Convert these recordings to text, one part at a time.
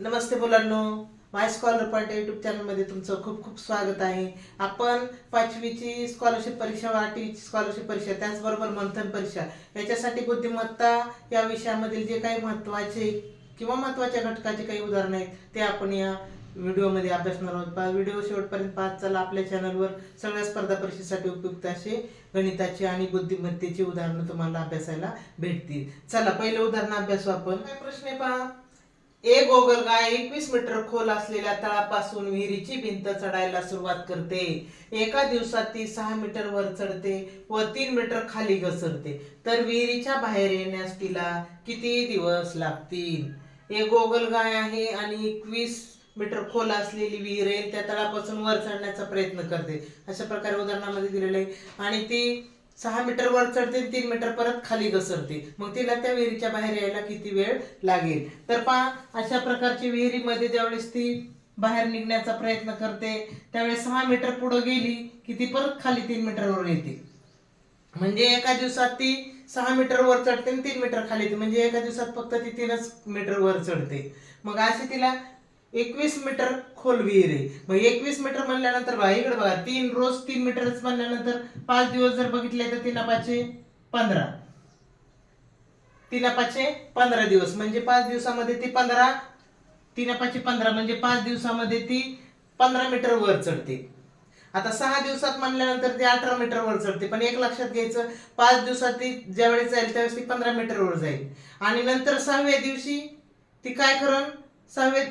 नमस्ते मुलांनो. माय scholar point YouTube चॅनलमध्ये तुमचं खूप खूप स्वागत आहे. आपण पाचवीची स्कॉलरशिप परीक्षा आठवीची स्कॉलरशिप परीक्षा त्याचबरोबर मंथन परीक्षा याच्यासाठी बुद्धिमत्ता या विषयामधील जे काही महत्त्वाचे किंवा महत्त्वाच्या घटकाचे काही उदाहरणं आहेत ते आपण या व्हिडिओमध्ये अभ्यासणार आहोत. पहा व्हिडिओ शेवटपर्यंत पाहत चला. आपल्या चॅनलवर सगळ्या स्पर्धा परीक्षेसाठी उपयुक्त असे गणिताचे आणि बुद्धिमत्तेची उदाहरणं तुम्हाला अभ्यासायला भेटतील. चला पहिलं उदाहरण अभ्यासू आपण. काय प्रश्न आहे पहा? एक गोगलगाय एकवीस मीटर खोल असलेल्या तळापासून विहिरीची भिंत चढायला सुरुवात करते. एका दिवसात ती सहा मीटर वर चढते व तीन मीटर खाली घसरते. तर विहिरीच्या बाहेर येण्यास तिला किती दिवस लागतील? एक गोगलगाय आहे आणि एकवीस मीटर खोल असलेली विहीर आहे. त्या तळापासून वर चढण्याचा प्रयत्न करते. अशा प्रकारे उदाहरणामध्ये दिलेलं आहे. आणि ती सहा मीटर वर चढते तीन मीटर परत खाली घसरते. मग तिला त्या विहिरीच्या बाहेर यायला किती वेळ लागेल? तर पहा अशा प्रकारची विहिरीमध्ये ज्यावेळेस ती बाहेर निघण्याचा प्रयत्न करते त्यावेळेस सहा मीटर पुढे गेली की ती परत खाली तीन मीटरवर येते. म्हणजे एका दिवसात ती सहा मीटर वर चढते आणि तीन मीटर खाली येते. म्हणजे एका दिवसात फक्त ती तीनच मीटर वर चढते. मग अशी तिला एकवीस मीटर खोल विहीर आहे मग एकवीस मीटर म्हणल्यानंतर बघा इकडे बघा तीन रोज तीन मीटरच म्हणल्यानंतर पाच दिवस जर बघितले तर तीन पाचशे पंधरा. तीन पाचशे पंधरा दिवस म्हणजे पाच दिवसामध्ये ती पंधरा तीन पाचशे पंधरा म्हणजे पाच दिवसामध्ये ती पंधरा मीटर वर चढते. आता सहा दिवसात म्हणल्यानंतर ती अठरा मीटर वर चढते पण एक लक्षात घ्यायचं पाच दिवसात ती ज्यावेळेस जाईल त्यावेळेस ती पंधरा मीटर वर जाईल. आणि नंतर सहाव्या दिवशी ती काय करण? सहाव्या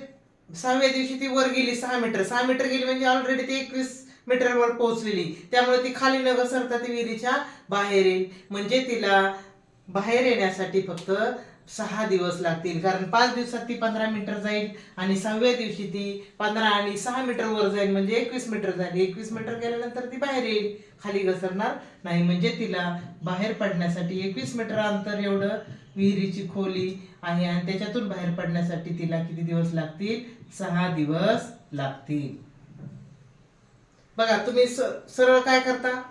सहाव्या दिवशी ती वर गेली सहा मीटर. सहा मीटर गेली म्हणजे ऑलरेडी ती एकवीस मीटरवर पोहोचलेली. त्यामुळे ती खाली न घसरता ती विहिरीच्या बाहेर येईल. म्हणजे तिला बाहेर येण्यासाठी फक्त सहा दिवस लागतील. कारण पाच दिवसात ती पंधरा मीटर जाईल आणि सहाव्या दिवशी ती पंधरा आणि सहा मीटर वर जाईल म्हणजे एकवीस मीटर जाईल एकवीस मीटर गेल्यानंतर ती बाहेर येईल. खाली घसरणार नाही. म्हणजे तिला बाहेर पडण्यासाठी एकवीस मीटर अंतर एवढं विहिरीची खोली आहे आणि त्याच्यातून बाहेर पडण्यासाठी तिला किती दिवस लागतील? सहा दिवस लागतील. बघा तुम्ही स- सरळ काय करता?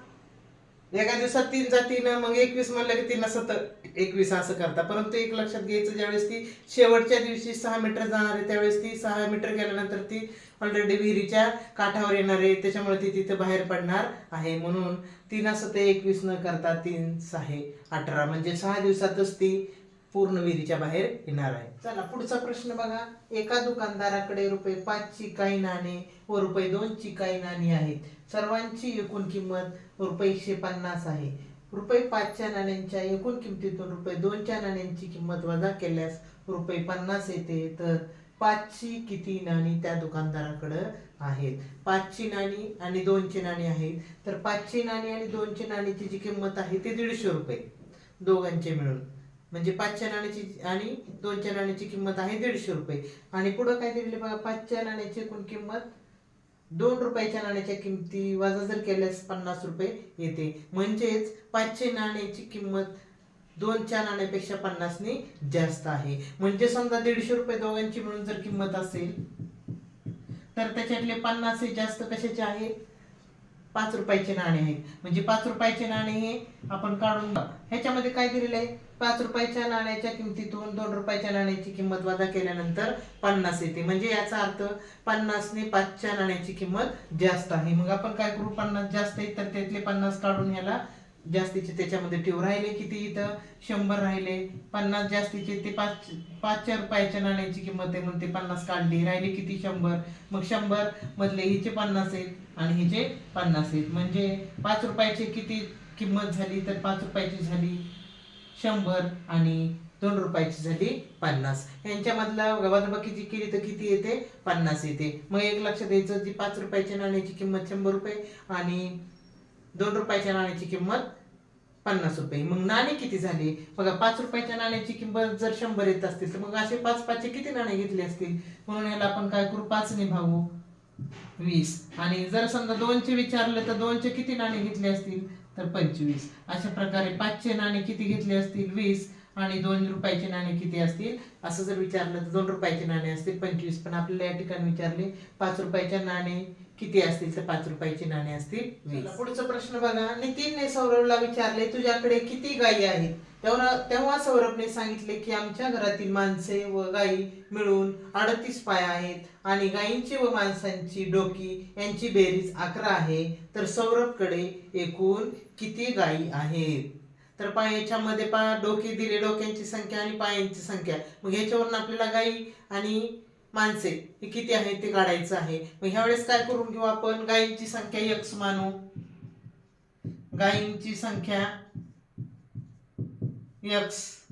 एका दिवसात तीन जातीनं मग एकवीस म्हणलं की तिला सतत एकवीस असं करता. परंतु एक लक्षात घ्यायचं ज्यावेळेस ती शेवटच्या दिवशी सहा मीटर जाणार आहे त्यावेळेस ती सहा मीटर गेल्यानंतर ती ऑलरेडी विहिरीच्या काठावर येणार आहे. त्याच्यामुळे ती तिथे बाहेर पडणार आहे. म्हणून तीन असं ते एकवीस न करता तीन सहा अठरा. म्हणजे सहा दिवसातच ती पूर्ण विहिरीच्या बाहेर येणार आहे. चला पुढचा प्रश्न बघा. एका दुकानदाराकडे रुपये पाचची काही नाणे व रुपये दोनची काही नाणी आहेत. सर्वांची एकूण किंमत रुपये एकशे पन्नास आहे. रुपये पाचच्या नाण्यांच्या एकूण किमतीतून रुपये दोनच्या नाण्यांची किंमत वजा केल्यास रुपये पन्नास येते. तर पाचची किती नाणी त्या दुकानदाराकडे आहेत? पाचची नाणी आणि दोनची नाणी आहेत. तर पाचची नाणी आणि दोनची नाणीची जी किंमत आहे ती दीडशे रुपये. दोघांचे मिळून. म्हणजे पाचच्या नाण्याची आणि दोनच्या नाण्याची किंमत आहे दीडशे रुपये. आणि पुढं काय दिलेले बघा पाचच्या नाण्याची एकूण किंमत दोन रुपयाच्या नाण्याच्या किमती वजा जर केल्यास पन्नास रुपये येते. म्हणजेच पाचशे नाण्याची किंमत दोनच्या नाण्यापेक्षा पन्नासने जास्त आहे. म्हणजे समजा दीडशे रुपये दोघांची मिळून जर किंमत असेल तर त्याच्यातले पन्नास हे जास्त कशाचे आहे? पाच रुपयाचे नाणे आहेत. म्हणजे पाच रुपयाचे नाणे हे आपण काढून ह्याच्यामध्ये काय दिलेलं आहे? पाच रुपयाच्या नाण्याच्या किमतीतून दोन रुपयाच्या नाण्याची किंमत वजा केल्यानंतर पन्नास येते. म्हणजे याचा अर्थ पन्नासने पाचच्या नाण्याची किंमत जास्त आहे. मग आपण काय करू? पन्नास जास्त आहे तर त्यातले पन्नास काढून ह्याला जास्तीचे त्याच्यामध्ये ठेवू राहिले किती इथं? शंभर राहिले. पन्नास जास्तीचे ते पाच पाचशे रुपयाच्या नाण्याची किंमत आहे म्हणून ते पन्नास काढली. राहिले किती? शंभर. मग शंभर मधले हिचे पन्नास आहेत आणि हिचे पन्नास आहेत. म्हणजे पाच रुपयाची किती किंमत झाली? तर पाच रुपयाची झाली शंभर आणि दोन रुपयाची झाली पन्नास. यांच्यामधला वजाबाकीची केली तर किती येते? पन्नास येते. मग एक लक्षात द्यायचं जी पाच रुपयाच्या नाण्याची किंमत शंभर रुपये आणि दोन रुपयाच्या नाण्याची किंमत पन्नास रुपये. मग नाणे किती झाले? बघा पाच रुपयाच्या नाण्याची किंमत जर शंभर येत असतील तर मग असे पाच पाचचे किती नाणे घेतले असतील? म्हणून याला आपण काय करू? पाचने भागू. वीस. आणि जर समजा दोनचे विचारले तर दोनचे किती नाणे घेतले असतील? तर पंचवीस. अशा प्रकारे पाचचे नाणे किती घेतले असतील? वीस. आणि दोन रुपयाचे नाणे किती असतील? असं जर विचारलं तर दोन रुपयाचे नाणे असतील पंचवीस. पण आपल्याला या ठिकाणी विचारले पाच रुपयाचे नाणे किती असतील? तर पाच रुपयाची नाणे असतील. वीस. पुढचा प्रश्न बघा. नितीनने सौरभला विचारले तुझ्याकडे किती गायी आहेत? तेव्हा तेव्हा सौरभने सांगितले की आमच्या घरातील माणसे व गायी मिळून अडतीस पाय आहेत आणि गायींची व माणसांची डोकी यांची बेरीज अकरा आहे. तर सौरभकडे एकूण किती गायी आहेत? तर पा याच्यामध्ये पा डोके दिले डोक्यांची संख्या आणि पायांची संख्या. मग ह्याच्यावरून आपल्याला गायी आणि माणसे हे किती आहेत ते काढायचं आहे. मग ह्या वेळेस काय करून घेऊ आपण? गायींची संख्या यक्स मानू. गायींची संख्या यक्स.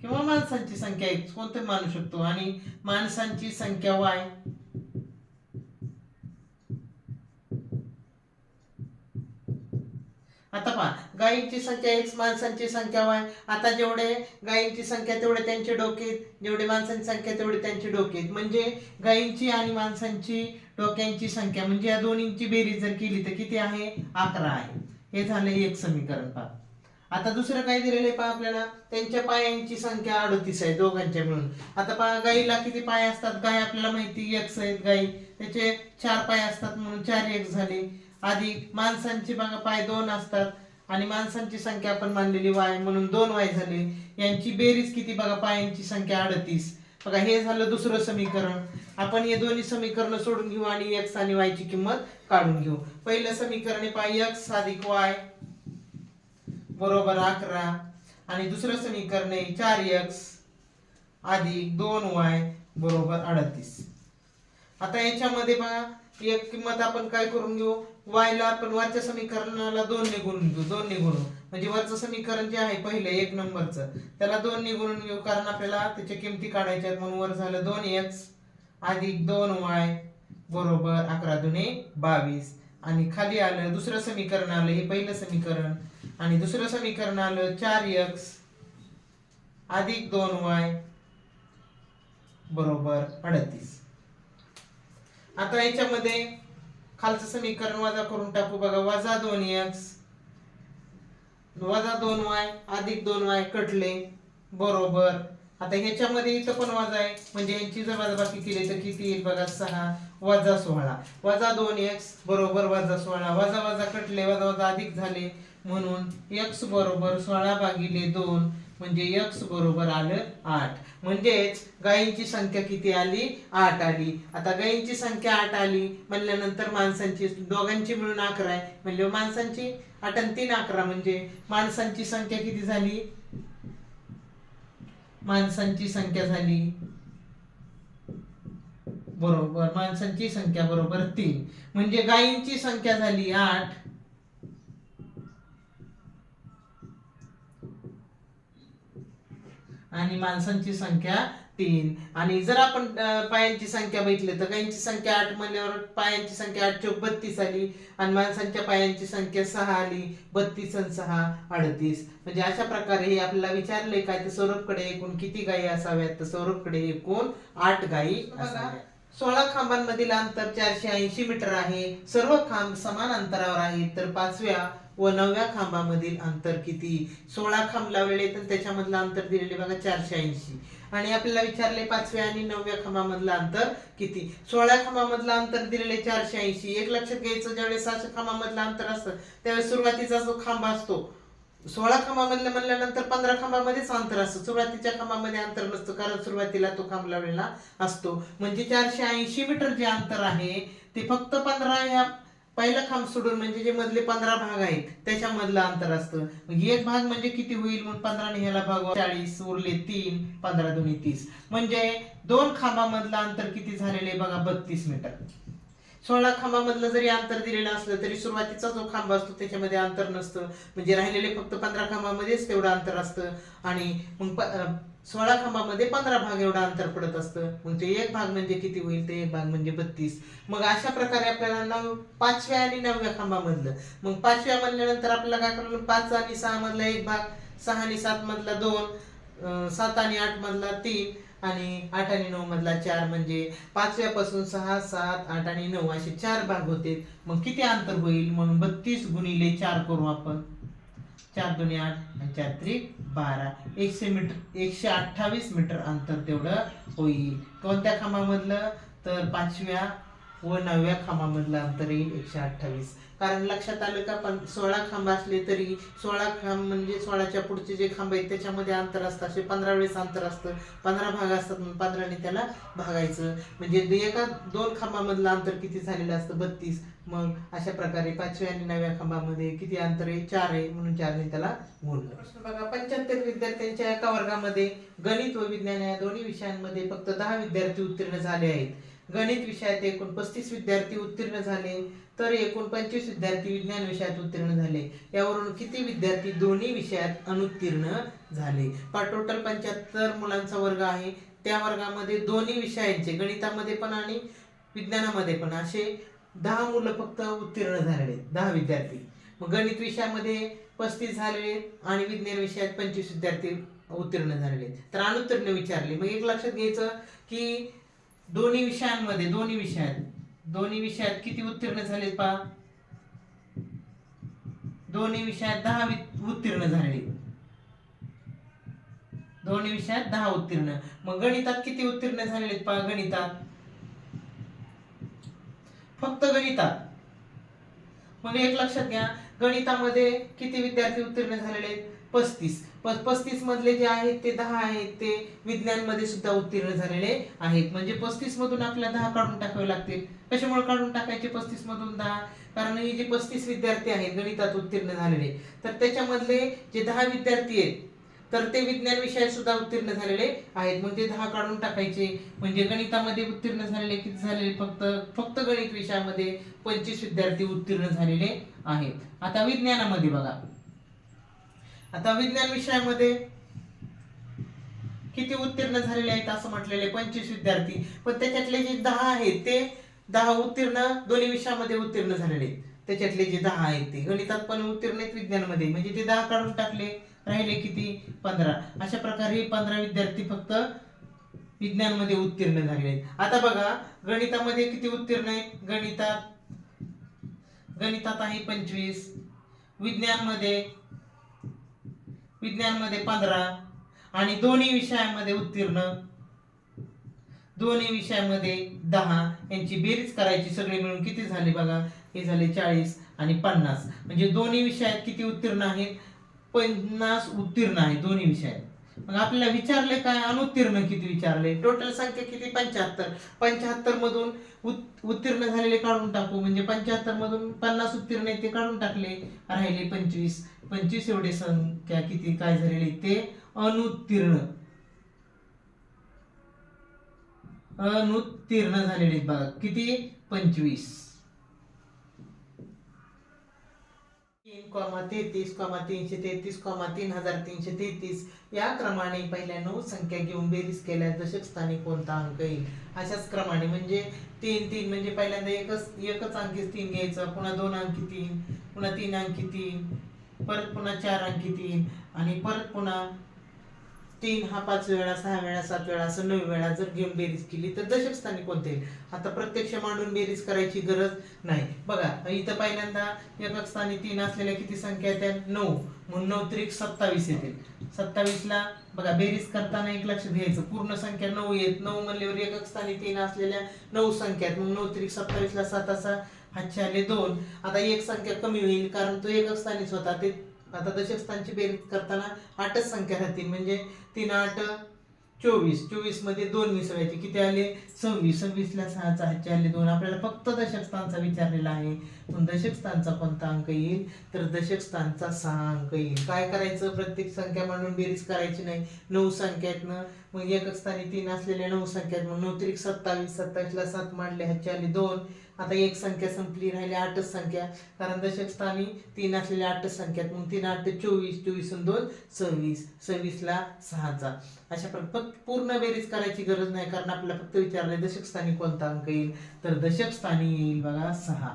किंवा माणसांची संख्या एक्स कोणते मानू शकतो. आणि माणसांची संख्या वाय. आता पहा गायींची संख्या एक्स माणसांची संख्या वाय आता जेवढे गायींची संख्या तेवढे त्यांचे डोकेत जेवढे माणसांची संख्या तेवढे त्यांचे डोके म्हणजे गायींची आणि माणसांची डोक्यांची संख्या म्हणजे या दोन्हींची बेरीज जर केली तर किती आहे? अकरा आहे. हे झालं एक समीकरण पहा. आता दुसरं काय दिलेलं आहे पहा आपल्याला? त्यांच्या पायांची संख्या अडतीस आहे दोघांच्या मिळून. आता पहा गाईला किती पाय असतात? गाय आपल्याला माहिती? एक्स आहेत गाई त्याचे चार पाय असतात म्हणून चार एक झाले. आधी माणसांची बघा पाय दोन असतात. आणि माणसांची संख्या आपण मानलेली वाय म्हणून दोन वाय झाले. यांची बेरीज किती बघा पायांची संख्या अडतीस. बघा हे झालं दुसरं समीकरण. आपण हे दोन्ही समीकरण सोडून घेऊ आणि एक्स आणि वायची किंमत काढून घेऊ. पहिलं समीकरण आहे पहा एक्स अधिक वाय बरोबर अकरा. आणि दुसरं समीकरण आहे चार एक्स अधिक दोन वाय बरोबर अडतीस. आता याच्यामध्ये बघा एक किंमत आपण काय करून घेऊ? वायला आपण वरच्या समीकरणाला दोन निघून घेऊ दोन निघून म्हणजे वरचं समीकरण जे आहे पहिलं एक नंबरचं. त्याला दोन निघून घेऊ कारण आपल्याला त्याच्या किमती काढायच्या आहेत म्हणून वर झालं दोन एक्स अधिक दोन वाय बरोबर अकरा दुने बावीस. आणि खाली आलं दुसरं समीकरण आलं हे पहिलं समीकरण. आणि दुसरं समीकरण आलं चार एक्स अधिक दोन वाय बरोबर अडतीस. आता याच्यामध्ये खालचं समीकरण वजा करून टाकू बघा. वजा दोन एक्स वजा दोन वाय अधिक दोन वाय कटले. बरोबर. आता ह्याच्यामध्ये इथं पण वजा आहे. म्हणजे यांची जर वजाबाकी केली तर किती येईल बघा? सहा. वजा सोळा. वजा दोन एक्स बरोबर वजा सोळा. वजा वजा कटले. वजा वजा अधिक झाले. म्हणून एक्स बरोबर सोळा भागिले दोन. म्हणजे एक्स बरोबर आलं आठ. म्हणजेच गायींची संख्या किती आली? आठ आली. आता गायींची संख्या आठ आली म्हणल्यानंतर माणसांची दोघांची मिळून अकरा आहे. म्हणजे माणसांची आठ आणि तीन अकरा म्हणजे माणसांची संख्या किती झाली? माणसांची संख्या झाली. बरोबर. माणसांची संख्या बरोबर तीन. म्हणजे गायींची संख्या झाली आठ. आणि माणसांची संख्या तीन. आणि जर आपण पायांची संख्या बघितली तर गायींची संख्या आठ म्हणल्यावर पायांची संख्या आठ चौक बत्तीस आली आणि माणसांच्या पायांची संख्या सहा आली बत्तीस आणि सहा अडतीस. म्हणजे अशा प्रकारे हे आपल्याला विचारले काय तर सौरभकडे एकूण किती गायी असाव्यात? तर सौरभकडे एकूण आठ गायी सोळा खांबांमधील अंतर चारशे ऐंशी मीटर आहे. सर्व खांब समान अंतरावर आहेत. तर पाचव्या व नवव्या खांबामधील अंतर किती? सोळा खांब लावलेले तर त्याच्यामधलं अंतर दिलेले बघा चारशे ऐंशी. आणि आपल्याला विचारले पाचव्या आणि नवव्या खांबामधलं अंतर किती? सोळा खांबामधलं अंतर दिलेले चारशे ऐंशी. एक लक्षात घ्यायचं ज्यावेळेस सहाशे खांबामधलं अंतर असतं त्यावेळेस सुरुवातीचा जो खांब असतो सोळा खांबामधलं म्हणल्यानंतर पंधरा खांबामध्येच अंतर असतं. सुरुवातीच्या खांबामध्ये अंतर नसतं कारण सुरुवातीला तो खांब लावलेला असतो. म्हणजे चारशे ऐंशी मीटर जे अंतर आहे ते फक्त पंधरा या पहिला खांब सोडून म्हणजे जे मधले पंधरा भाग आहेत त्याच्यामधलं अंतर असतं. एक भाग म्हणजे किती होईल? म्हणून पंधरा ह्याला भाग चाळीस उरले तीन पंधरा दोन्ही तीस. म्हणजे दोन खांबामधलं अंतर किती झालेले बघा? बत्तीस मीटर. सोळा खांबामधलं जरी अंतर दिलेलं असलं तरी सुरुवातीचा जो खांब असतो त्याच्यामध्ये अंतर नसतं. म्हणजे राहिलेले फक्त पंधरा खांबामध्येच तेवढं अंतर असतं. आणि मग प- सोळा खांबामध्ये पंधरा भाग एवढं अंतर पडत असतं. मग ते एक भाग म्हणजे किती होईल? ते एक भाग म्हणजे बत्तीस. मग अशा प्रकारे आपल्याला नव पाचव्या आणि नवव्या खांबामधलं. मग पाचव्या म्हणल्यानंतर आपल्याला काय करायला पाच आणि सहा मधला एक भाग सहा आणि सात मधला दोन सात आणि आठ मधला तीन आणि आठ आणि नऊ मधला चार म्हणजे पाचव्यापासून सहा सात आठ आणि नऊ असे चार भाग होते. मग किती अंतर होईल? म्हणून बत्तीस गुणिले चार करू आपण. चार दोन्ही आठ आणि चार त्रिक बारा. एकशे मीटर एकशे अठ्ठावीस मीटर अंतर तेवढं होईल. कोणत्या खांबामधलं? तर पाचव्या व नवव्या खांबामधलं अंतर येईल एकशे अठ्ठावीस. कारण लक्षात आलं का पण सोळा खांब असले तरी सोळा खांब म्हणजे सोळाच्या पुढचे जे खांब आहेत त्याच्यामध्ये अंतर असतं. असे पंधरा वेळेस अंतर असतं. पंधरा भाग असतात म्हणून पंधराने त्याला भागायचं. म्हणजे एका दोन खांबामधलं अंतर किती झालेलं असतं? बत्तीस. मग अशा प्रकारे पाचव्या आणि नवव्या खांबामध्ये किती अंतर आहे? चार आहे. म्हणून चारने त्याला गुण प्रश्न बघा पंच्याहत्तर विद्यार्थ्यांच्या एका वर्गामध्ये गणित व विज्ञान या दोन्ही विषयांमध्ये फक्त दहा विद्यार्थी उत्तीर्ण झाले आहेत. गणित विषयात एकूण पस्तीस विद्यार्थी उत्तीर्ण झाले तर एकूण पंचवीस विद्यार्थी विज्ञान विषयात उत्तीर्ण झाले. यावरून किती विद्यार्थी दोन्ही विषयात अनुत्तीर्ण झाले? टोटल पंच्याहत्तर मुलांचा वर्ग आहे. त्या वर्गामध्ये दोन्ही विषयांचे गणितामध्ये पण आणि विज्ञानामध्ये पण असे दहा मुलं फक्त उत्तीर्ण झालेले आहेत, दहा विद्यार्थी. मग गणित विषयामध्ये पस्तीस झालेले आणि विज्ञान विषयात पंचवीस विद्यार्थी उत्तीर्ण झालेले आहेत. तर अनुत्तीर्ण विचारले. मग एक लक्षात घ्यायचं की दोन्ही विषयांमध्ये दोन्ही विषयात. दोन्ही विषयात किती उत्तीर्ण झालेत पा दोन्ही विषयात दहा वि- उत्तीर्ण झाले दोन्ही विषयात दहा उत्तीर्ण. मग गणितात किती उत्तीर्ण झालेले पा गणितात. फक्त गणितात. मग एक लक्षात घ्या गणितामध्ये किती विद्यार्थी उत्तीर्ण झालेले आहेत पस्तीस. पस्तीस मधले जे आहेत ते दहा आहेत ते विज्ञानमध्ये सुद्धा उत्तीर्ण झालेले आहेत. म्हणजे पस्तीस मधून आपल्याला दहा काढून टाकावे लागतील. कशामुळे काढून टाकायचे पस्तीस मधून दहा? कारण हे जे पस्तीस विद्यार्थी आहेत गणितात उत्तीर्ण झालेले. तर त्याच्यामधले जे दहा विद्यार्थी आहेत तर ते विज्ञान विषयात सुद्धा उत्तीर्ण झालेले आहेत. मग ते दहा काढून टाकायचे. म्हणजे गणितामध्ये उत्तीर्ण झालेले किती झालेले? फक्त फक्त गणित विषयामध्ये पंचवीस विद्यार्थी उत्तीर्ण झालेले आहेत. आता विज्ञानामध्ये बघा. आता विज्ञान विषयामध्ये किती उत्तीर्ण झालेले आहेत असं म्हटलेले पंचवीस विद्यार्थी. पण त्याच्यातले जे दहा आहेत ते दहा उत्तीर्ण दोन्ही विषयामध्ये उत्तीर्ण झालेले आहेत. त्याच्यातले जे दहा आहेत ते. गणितात पण उत्तीर्ण आहेत विज्ञानमध्ये. म्हणजे ते दहा काढून टाकले राहिले किती? पंधरा. अशा प्रकारे पंधरा विद्यार्थी फक्त विज्ञानमध्ये उत्तीर्ण झालेले आहेत. आता बघा गणितामध्ये किती उत्तीर्ण आहेत? गणितात गणितात आहे पंचवीस. विज्ञानमध्ये विज्ञानमध्ये पंधरा आणि दोन्ही विषयामध्ये उत्तीर्ण. दोन्ही विषयामध्ये दहा. यांची बेरीज करायची सगळे मिळून किती झाले बघा? हे झाले चाळीस आणि पन्नास. म्हणजे दोन्ही विषयात किती उत्तीर्ण आहेत? पन्नास उत्तीर्ण आहे दोन्ही विषयात. मग आपल्याला विचारले काय अनुत्तीर्ण किती विचारले? टोटल संख्या किती? पंच्याहत्तर. पंच्याहत्तर मधून उत्तीर्ण झालेले काढून टाकू. म्हणजे पंच्याहत्तर मधून पन्नास उत्तीर्ण ते काढून टाकले. राहिले पंचवीस. पंचवीस एवढे संख्या किती? काय झालेली ते? अनुत्तीर्ण. अनुत्तीर्ण झालेले बघा. किती? पंचवीस. तीन कॉमा तेहतीस कॉमा तीनशे तेहतीस कॉमा तीन हजार तीनशे तेहतीस या क्रमाने पहिल्या नऊ संख्या घेऊन बेरीज केल्या दशक स्थानी कोणता अंक येईल? अशाच क्रमाने म्हणजे तीन तीन म्हणजे पहिल्यांदा एकच एकच अंकी तीन घ्यायचा पुन्हा दोन अंकी तीन पुन्हा तीन अंकी तीन परत पुन्हा चार अंकी तीन आणि परत पुन्हा तीन हा पाच वेळा सहा वेळा सात वेळा असं नऊ वेळा जर घेऊन बेरीज केली तर दशकस्थानी कोणते आता प्रत्यक्ष मांडून बेरीज करायची गरज नाही. बघा इथं पहिल्यांदा एकक स्थानी तीन असलेल्या किती संख्या आहेत नऊ. म्हणून नऊ त्रिक सत्तावीस येतील. सत्तावीसला बघा बेरीज करताना एक लक्ष घ्यायचं. पूर्ण संख्या नऊ येत. नऊ म्हणल्यावर एकक स्थानी तीन असलेल्या नऊ संख्या आहेत. मग नऊ त्रिक सत्तावीसला सात असा हातचे आले दोन. आता एक संख्या कमी होईल कारण तो एकक स्थानीच होता. ते आता दशकस्थानची बेरीज करताना आठच संख्या राहतील. म्हणजे तीन आठ चोवीस. चोवीसमध्ये दोन मिसळायचे. किती आले? सव्वीस. सव्वीसला सहाचा हातचे आले दोन. आपल्याला फक्त दशकस्थानचा विचारलेला आहे. पण दशकस्थानचा कोणता अंक येईल? तर दशकस्थानचा सहा अंक येईल. काय करायचं? प्रत्येक संख्या म्हणून बेरीज करायची नाही. नऊ संख्यातनं मग एकक स्थानी तीन असलेल्या नऊ संख्यात मग नऊ त्रिक सत्तावीस सत्तावीसला सात मांडले ह्याच्या आले दोन. आता एक संख्या संपली राहिली आठच संख्या. कारण दशक स्थानी तीन असलेल्या आठच संख्यात मग तीन आठ चोवीस चोवीस आणि दोन सव्वीस. सव्वीसला सहाचा अशा प्रकारे फक्त पूर्ण बेरीज करायची गरज नाही कारण आपल्याला फक्त विचारलंय दशक स्थानी कोणता अंक येईल? तर दशक स्थानी येईल बघा सहा.